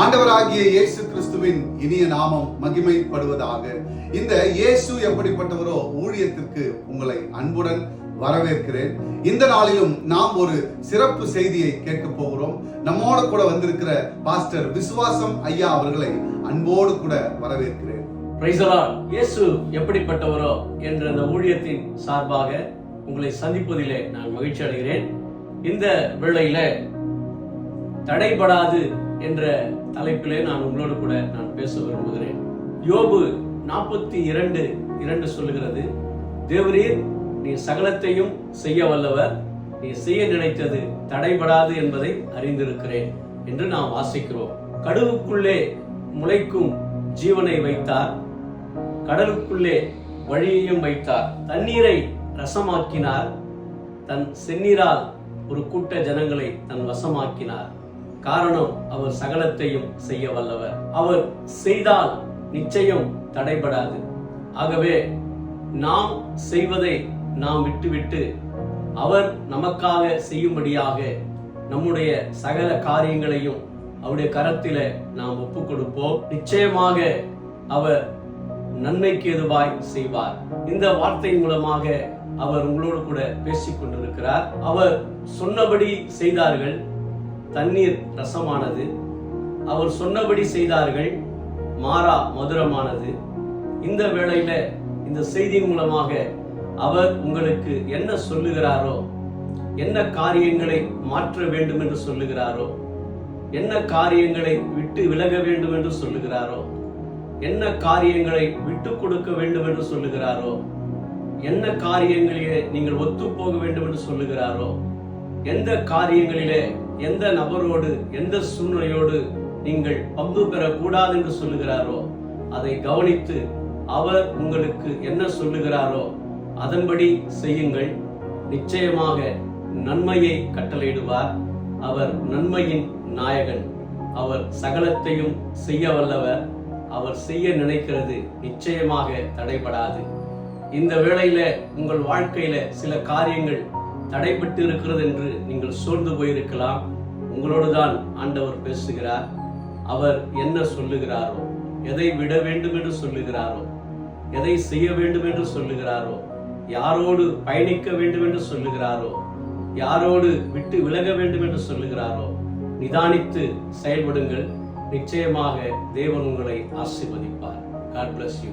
ஆண்டவராகிய இயேசு கிறிஸ்துவின் இனிய நாமம் மகிமைப்படுவதாக. இந்த இயேசு எப்படிப்பட்டவரோ ஊழியத்திற்கு உங்களை அன்புடன் வரவேற்கிறேன். இந்த நாளிலும் நாம் ஒரு சிறப்பு செய்தியை கேட்க போகிறோம். நம்மோடு கூட வந்திருக்கிற பாஸ்டர் விசுவாசம் ஐயா அவர்களை அன்போடு கூட வரவேற்கிறேன். இயேசு எப்படிப்பட்டவரோ என்ற அந்த ஊழியத்தின் சார்பாக உங்களை சந்திப்பதிலே நான் மகிழ்ச்சி அடைகிறேன். இந்த வேளையில தடைபடாது என்ற தலைப்பிலே நான் உங்களோடு கூட நான் பேச விரும்புகிறேன். யோபு நாற்பத்தி இரண்டு இரண்டு சொல்லுகிறது தேவரீர் நீ சகலத்தையும் செய்ய வல்லவர். நீ செய்ய நினைத்தது தடைபடாது என்பதை அறிந்திருக்கிறேன் என்று நாம் வாசிக்கிறோம். கடுவுக்குள்ளே முளைக்கும் ஜீவனை வைத்தார். கடலுக்குள்ளே வழியையும் வைத்தார். தண்ணீரை ரசமாக்கினார். தன் செந்நீரால் ஒரு கூட்ட ஜனங்களை தன் வசமாக்கினார். காரணம் அவர் சகலத்தையும் செய்ய வல்லவர். அவர் செய்தால் நிச்சயம் தடைபடாது. ஆகவே நாம் செய்வதை நாம் விட்டுவிட்டு அவர் நமக்காக செய்யும்படியாக நம்முடைய சகல காரியங்களையும் அவருடைய கரத்தில நாம் ஒப்புக் கொடுப்போம் நிச்சயமாக அவர் நன்மைக்கு எதுவாய் செய்வார். இந்த வார்த்தை மூலமாக அவர் உங்களோடு கூட பேசிக் கொண்டிருக்கிறார் அவர் சொன்னபடி செய்தார்கள். தண்ணீர் ரசமானது. அவர் சொன்னபடி செய்தார்கள் மாறா மதுரமானது. இந்த வேளையில இந்த செய்தி மூலமாக அவர் உங்களுக்கு என்ன சொல்லுகிறாரோ என்ன காரியங்களை மாற்ற வேண்டும் என்று சொல்லுகிறாரோ என்ன காரியங்களை விட்டு விலக வேண்டும் என்று சொல்லுகிறாரோ என்ன காரியங்களை விட்டு கொடுக்க வேண்டும் என்று சொல்லுகிறாரோ என்ன காரியங்களிலே நீங்கள் ஒத்து போக வேண்டும் என்று சொல்லுகிறாரோ எந்த காரியங்களிலே எந்த நபரோடு எந்த சூழ்நிலையோடு நீங்கள் பங்கு பெறக்கூடாது என்று சொல்லுகிறாரோ அதை கவனித்து அவர் உங்களுக்கு என்ன சொல்லுகிறாரோ அதன்படி செய்யுங்கள். நிச்சயமாக நன்மையை கட்டளையிடுவார். அவர் நன்மையின் நாயகன். அவர் சகலத்தையும் செய்ய வல்லவர். அவர் செய்ய நினைக்கிறது நிச்சயமாக தடைபடாது. இந்த வேளையில உங்கள் வாழ்க்கையில சில காரியங்கள் தடைப்பட்டு இருக்கிறது என்று நீங்கள் சோர்ந்து போயிருக்கலாம். உங்களோடு தான் ஆண்டவர் பேசுகிறார். அவர் என்ன சொல்லுகிறாரோ எதை விட வேண்டும் என்று சொல்லுகிறாரோ எதை செய்ய வேண்டும் என்று சொல்லுகிறாரோ யாரோடு பயணிக்க வேண்டும் என்று சொல்லுகிறாரோ யாரோடு விட்டு விலக வேண்டும் என்று சொல்லுகிறாரோ நிதானித்து செயல்படுங்கள். நிச்சயமாக தேவன் உங்களை ஆசீர்வதிப்பார். காட் பிளஸ் யூ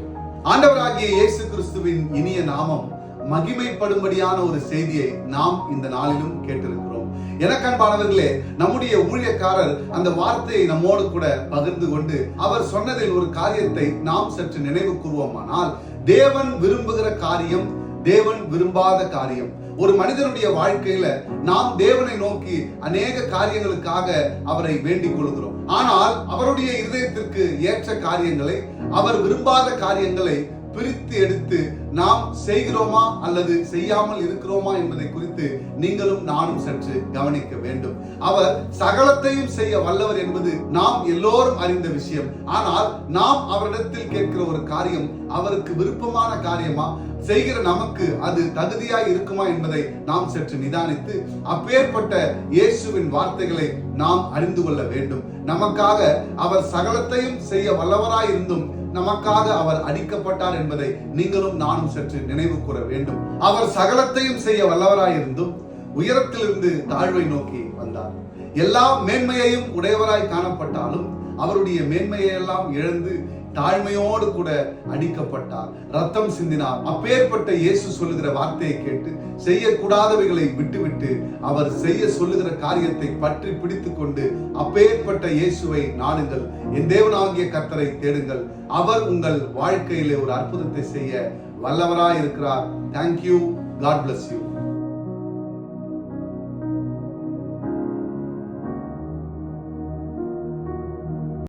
ஆண்டவராகிய இயேசு கிறிஸ்துவின் இனிய நாமம் மகிமைப்படும்படியான ஒரு செய்தியை நாம் இந்த நாளிலும் கேட்டிருக்கிறோம். எனக்கன்பானவர்களே நம்முடைய ஊழியக்காரர் அந்த வார்த்தையை நம்மோடு கூட பகிர்ந்து கொண்டு அவர் சொன்னதில் ஒரு காரியத்தை நாம் சற்று நினைவு கூறுவோமானால் தேவன் விரும்புகிற காரியம் தேவன் விரும்பாத காரியம். ஒரு மனிதனுடைய வாழ்க்கையில நாம் தேவனை நோக்கி அநேக காரியங்களுக்காக அவரை வேண்டிக் கொள்கிறோம். ஆனால் அவருடைய இருதயத்திற்கு ஏற்ற காரியங்களை அவர் விரும்பாத காரியங்களை பிரித்து எடுத்து நாம் செய்கிறோமா அல்லது செய்யாமல் இருக்கிறோமா என்பதை குறித்து நீங்களும் நானும் சற்று கவனிக்க வேண்டும். அவர் சகலத்தையும் செய்ய வல்லவர் என்பது நாம் எல்லோரும் அறிந்த விஷயம். ஆனால் நாம் அவரிடத்தில் கேட்கிற ஒரு காரியம் அவருக்கு விருப்பமான காரியமா? செய்கிற நமக்கு அது தகுதியாய் இருக்குமா என்பதை நாம் சற்று நிதானித்து அப்பேற்பட்ட இயேசுவின் வார்த்தைகளை நாம் அறிந்து கொள்ள வேண்டும். நமக்காக அவர் சகலத்தையும் செய்ய வல்லவராய் இருந்தும் நமக்காக அவர் அடிக்கப்பட்டார் என்பதை நீங்களும் நான் நாம் சற்று நினைவு கூற வேண்டும். அவர் சகலத்தையும் செய்ய வல்லவராயிருந்தும் உயரத்திலிருந்து தாழ்வை நோக்கி வந்தார். எல்லா மேன்மையையும் உடையவராய் காணப்பட்டாலும் அவருடைய மேன்மையை எல்லாம் இழந்து தாழ்மையோடு கூட அடிக்கப்பட்டார். ரத்தம் சிந்தினார். அப்பேற்பட்ட இயேசு சொல்லுகிற வார்த்தையை கேட்டு செய்யக்கூடாதவைகளை விட்டுவிட்டு அவர் செய்ய சொல்லுகிற காரியத்தை பற்றி பிடித்துக் கொண்டு அப்பேற்பட்ட இயேசுவை நாடுங்கள். என் தேவனாகிய கத்தரை தேடுங்கள். அவர் உங்கள் வாழ்க்கையிலே ஒரு அற்புதத்தை செய்ய வல்லவராய் இருக்கிறார் தேங்க்யூ காட் பிளஸ் யூ